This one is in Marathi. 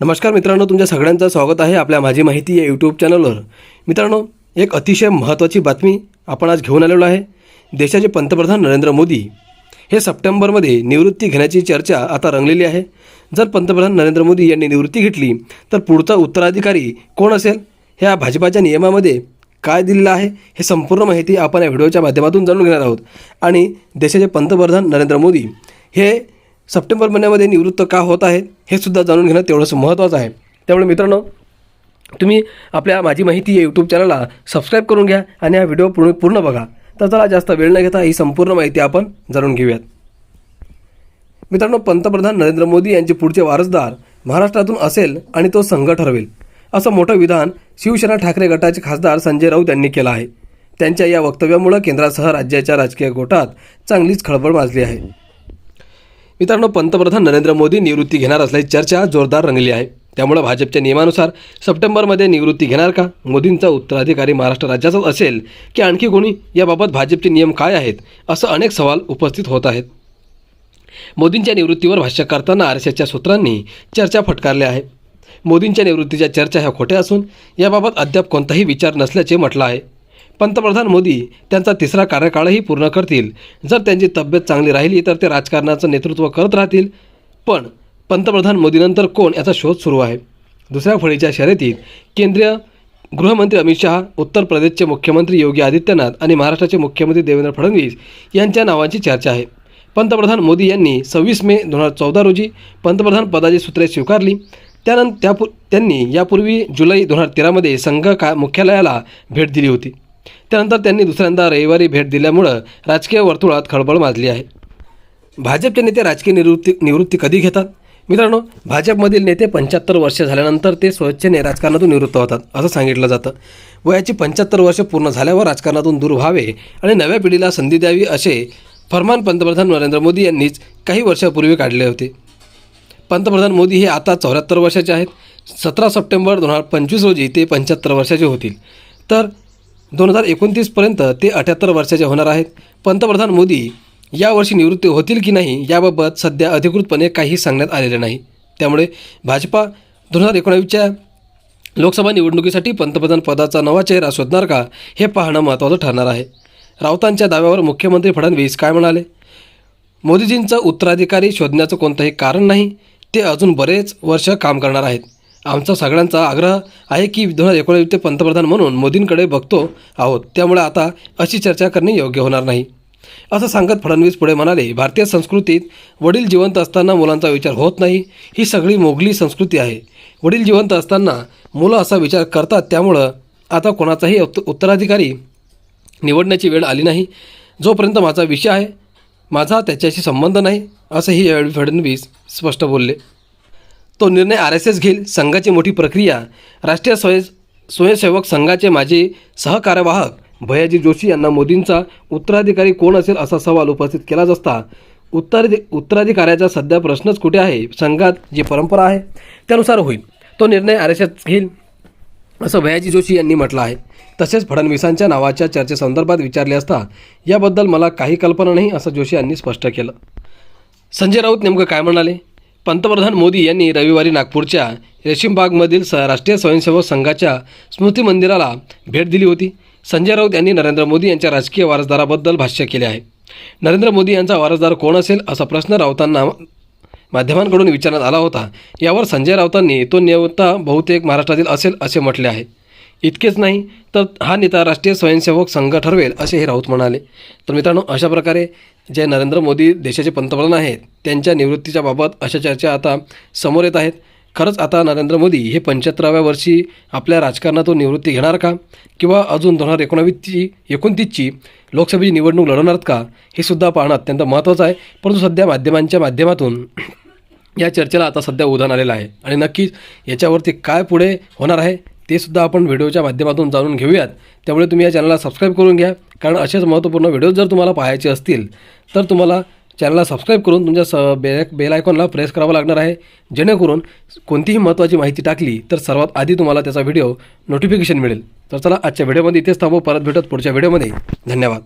नमस्कार मित्रांनो तुमच्या सगळ्यांचं स्वागत आहे आपल्या माझी माहिती या यूट्यूब चॅनलवर मित्रांनो एक अतिशय महत्त्वाची बातमी आपण आज घेऊन आलेलो आहे. देशाचे पंतप्रधान नरेंद्र मोदी हे सप्टेंबरमध्ये निवृत्ती घेण्याची चर्चा आता रंगलेली आहे. जर पंतप्रधान नरेंद्र मोदी यांनी निवृत्ती घेतली तर पुढचा उत्तराधिकारी कोण असेल? ह्या भाजपाच्या नियमामध्ये काय दिलेलं आहे? हे संपूर्ण माहिती आपण या व्हिडिओच्या माध्यमातून जाणून घेणार आहोत. आणि देशाचे पंतप्रधान नरेंद्र मोदी हे सप्टेंबर महिन्यामध्ये निवृत्त का होत आहेत? हे सुद्धा जाणून घेणं तेवढंच महत्त्वाचं आहे. त्यामुळे मित्रांनो तुम्ही आपल्या माझी माहिती या यूट्यूब चॅनलला सबस्क्राईब करून घ्या आणि हा व्हिडिओ पूर्ण पूर्ण बघा. तर चला जास्त वेळ न घेता ही संपूर्ण माहिती आपण जाणून घेऊयात. मित्रांनो पंतप्रधान नरेंद्र मोदी यांचे पुढचे वारसदार महाराष्ट्रातून असेल आणि तो संघ ठरवेल असं मोठं विधान शिवसेना ठाकरे गटाचे खासदार संजय राऊत यांनी केलं आहे. त्यांच्या या वक्तव्यामुळं केंद्रासह राज्याच्या राजकीय गोटात चांगलीच खळबळ माजली आहे. मित्रांनो पंतप्रधान नरेंद्र मोदी निवृत्ती घेणार असल्याची चर्चा जोरदार रंगली आहे. त्यामुळे भाजपच्या नियमानुसार सप्टेंबरमध्ये निवृत्ती घेणार का? मोदींचा उत्तराधिकारी महाराष्ट्र राज्याचाच असेल की आणखी कोणी? याबाबत भाजपचे नियम काय आहेत? असं अनेक सवाल उपस्थित होत आहेत. मोदींच्या निवृत्तीवर भाष्य करताना आर एस एसच्या सूत्रांनी चर्चा फटकारल्या आहे. मोदींच्या निवृत्तीच्या चर्चा ह्या खोट्या असून याबाबत अद्याप कोणताही विचार नसल्याचे म्हटलं आहे. पंतप्रधान मोदी त्यांचा तिसरा कार्यकाळही पूर्ण करतील. जर त्यांची तब्येत चांगली राहिली तर ते राजकारणाचं नेतृत्व करत राहतील. पण पंतप्रधान मोदीनंतर कोण याचा शोध सुरू आहे? दुसऱ्या फळीच्या शर्यतीत केंद्रीय गृहमंत्री अमित शहा उत्तर प्रदेशचे मुख्यमंत्री योगी आदित्यनाथ आणि महाराष्ट्राचे मुख्यमंत्री देवेंद्र फडणवीस यांच्या नावांची चर्चा आहे. पंतप्रधान मोदी यांनी सव्वीस मे दोन हजार चौदा रोजी पंतप्रधान पदाची सूत्रे स्वीकारली. त्यानंतर त्यापू त्यांनी यापूर्वी जुलै दोन हजार तेरामध्ये संघ का मुख्यालयाला भेट दिली होती. त्यानंतर त्यांनी दुसऱ्यांदा रविवारी भेट दिल्यामुळं राजकीय वर्तुळात खळबळ माजली आहे. भाजपचे नेते राजकीय निवृत्ती निवृत्ती कधी घेतात? मित्रांनो भाजपमधील नेते पंच्याहत्तर वर्ष झाल्यानंतर ते स्वच्छेने राजकारणातून निवृत्त होतात असं सांगितलं जातं. वयाची पंच्याहत्तर वर्ष पूर्ण झाल्यावर राजकारणातून दूर व्हावे आणि नव्या पिढीला संधी द्यावी असे फरमान पंतप्रधान नरेंद्र मोदी यांनीच काही वर्षापूर्वी काढले होते. पंतप्रधान मोदी हे आता चौऱ्याहत्तर वर्षाचे आहेत. सतरा सप्टेंबर दोन हजार पंचवीस रोजी ते पंच्याहत्तर वर्षाचे होतील. तर दोन हजार एकोणतीसपर्यंत ते अठ्याहत्तर वर्षाचे होणार आहेत. पंतप्रधान मोदी यावर्षी निवृत्त होतील की नाही याबाबत सध्या अधिकृतपणे काही सांगण्यात आलेले नाही. त्यामुळे भाजपा दोन हजार एकोणावीसच्या लोकसभा निवडणुकीसाठी पंतप्रधान पदाचा नवा चेहरा शोधणार का हे पाहणं महत्त्वाचं ठरणार आहे. राऊतांच्या दाव्यावर मुख्यमंत्री फडणवीस काय म्हणाले? मोदीजींचा उत्तराधिकारी शोधण्याचं कोणतंही कारण नाही. ते अजून बरेच वर्ष काम करणार आहेत. आमचा सगळ्यांचा आग्रह आहे की दोन हजार एकोणीस ते पंतप्रधान म्हणून मोदींकडे बघतो आहोत. त्यामुळे आता अशी चर्चा करणे योग्य होणार नाही. असं सांगत फडणवीस पुढे म्हणाले भारतीय संस्कृतीत वडील जिवंत असताना मुलांचा विचार होत नाही. ही सगळी मोगली संस्कृती आहे. वडील जिवंत असताना मुलं असा विचार करतात. त्यामुळं आता कोणाचाही उत्त उत्तराधिकारी निवडण्याची वेळ आली नाही. जोपर्यंत माझा विषय आहे माझा त्याच्याशी संबंध नाही असंही यावेळी फडणवीस स्पष्ट बोलले. तो निर्णय आर एस एस घेईल. संघाची मोठी प्रक्रिया. राष्ट्रीय स्वयं स्वयंसेवक संघाचे माजी सहकार्यवाहक भयाजी जोशी यांना मोदींचा उत्तराधिकारी कोण असेल असा सवाल उपस्थित केलाच असता उत्तराधि उत्तराधिकाऱ्याचा सध्या प्रश्नच कुठे आहे? संघात जी परंपरा आहे त्यानुसार होईल. तो निर्णय आर एस एस घेईल असं भयाजी जोशी यांनी म्हटलं आहे. तसेच फडणवीसांच्या नावाच्या चर्चेसंदर्भात विचारले असता याबद्दल मला काही कल्पना नाही असं जोशी यांनी स्पष्ट केलं. संजय राऊत नेमकं काय म्हणाले? पंतप्रधान मोदी यांनी रविवारी नागपूरच्या रेशीमबागमधील स राष्ट्रीय स्वयंसेवक संघाच्या स्मृती मंदिराला भेट दिली होती. संजय राऊत यांनी नरेंद्र मोदी यांच्या राजकीय वारसदाराबद्दल भाष्य केले आहे. नरेंद्र मोदी यांचा वारसदार कोण असेल असा प्रश्न राऊतांना माध्यमांकडून विचारण्यात आला होता. यावर संजय राऊतांनी तो नेवता बहुतेक महाराष्ट्रातील असेल असे म्हटले आहे. इतकेच नाही तर हा नेता राष्ट्रीय स्वयंसेवक संघ ठरवेल असे हे राऊत म्हणाले. तर मित्रांनो अशा प्रकारे जे नरेंद्र मोदी देशाचे पंतप्रधान आहेत त्यांच्या निवृत्तीच्या बाबत अशा चर्चा आता समोर येत आहेत. खरंच आता नरेंद्र मोदी हे पंच्याहत्तराव्या वर्षी आपल्या राजकारणातून निवृत्ती घेणार का? किंवा अजून दोन हजार एकोणावीसची एकोणतीसची लोकसभेची निवडणूक लढवणार का? हे सुद्धा पाहणं अत्यंत महत्त्वाचं आहे. परंतु सध्या माध्यमांच्या माध्यमातून या चर्चेला आता सध्या उधाण आलेलं आहे. आणि नक्कीच याच्यावरती काय पुढे होणार आहे ते सुद्धा आपण व्हिडिओच्या माध्यमातून जाणून घेऊयात. त्यामुळे तुम्ही या चॅनलला सबस्क्राईब करून घ्या. कारण असेच महत्त्वपूर्ण व्हिडिओज जर तुम्हाला पाहायचे असतील तर तुम्हाला चॅनलला सबस्क्राईब करून तुमच्या स बेल बेल आयकॉनला प्रेस करावं लागणार आहे. जेणेकरून कोणतीही महत्त्वाची माहिती टाकली तर सर्वात आधी तुम्हाला त्याचा व्हिडिओ नोटिफिकेशन मिळेल. तर चला आजच्या व्हिडिओमध्ये इथेच थांबू. परत भेटत पुढच्या व्हिडिओमध्ये. धन्यवाद.